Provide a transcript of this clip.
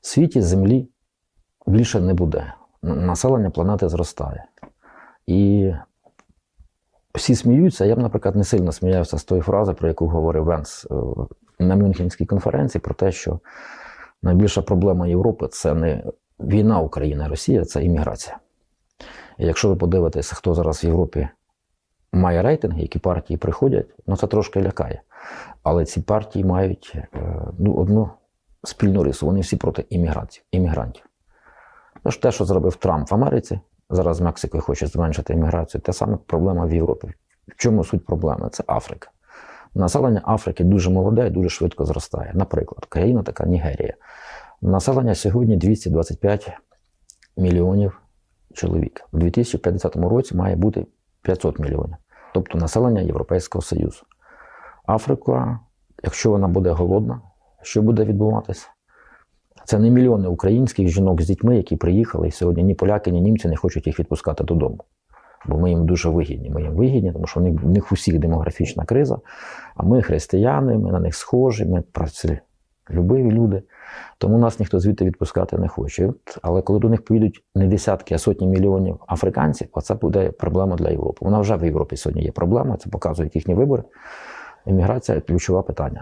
Світі землі більше не буде. Населення планети зростає. І всі сміються. Я б, наприклад, не сильно сміявся з тої фрази, про яку говорив Венс е, на Мюнхенській конференції, про те, що найбільша проблема Європи це не війна України Росія, це імміграція. І якщо ви подивитеся, хто зараз в Європі має рейтинги, які партії приходять, ну це трошки лякає. Але ці партії мають е, ну, одну спільну рису. Вони всі проти імміграції, іммігрантів. Тож те, що зробив Трамп в Америці, зараз Мексикою хоче зменшити імміграцію, те саме проблема в Європі. В чому суть проблеми? Це Африка. Населення Африки дуже молоде і дуже швидко зростає. Наприклад, країна така Нігерія. Населення сьогодні 225 мільйонів чоловік. У 2050 році має бути 500 мільйонів, тобто населення Європейського Союзу. Африка, якщо вона буде голодна, що буде відбуватися? Це не мільйони українських жінок з дітьми, які приїхали, і сьогодні ні поляки, ні німці не хочуть їх відпускати додому. Бо ми їм дуже вигідні. Ми їм вигідні, тому що в них, в них усіх демографічна криза. А ми християни, ми на них схожі, ми працелюбиві люди. Тому нас ніхто звідти відпускати не хоче. Але коли до них поїдуть не десятки, а сотні мільйонів африканців, оце буде проблема для Європи. Вона вже в Європі сьогодні є проблема, це показують їхні вибори. Імміграція ключове питання.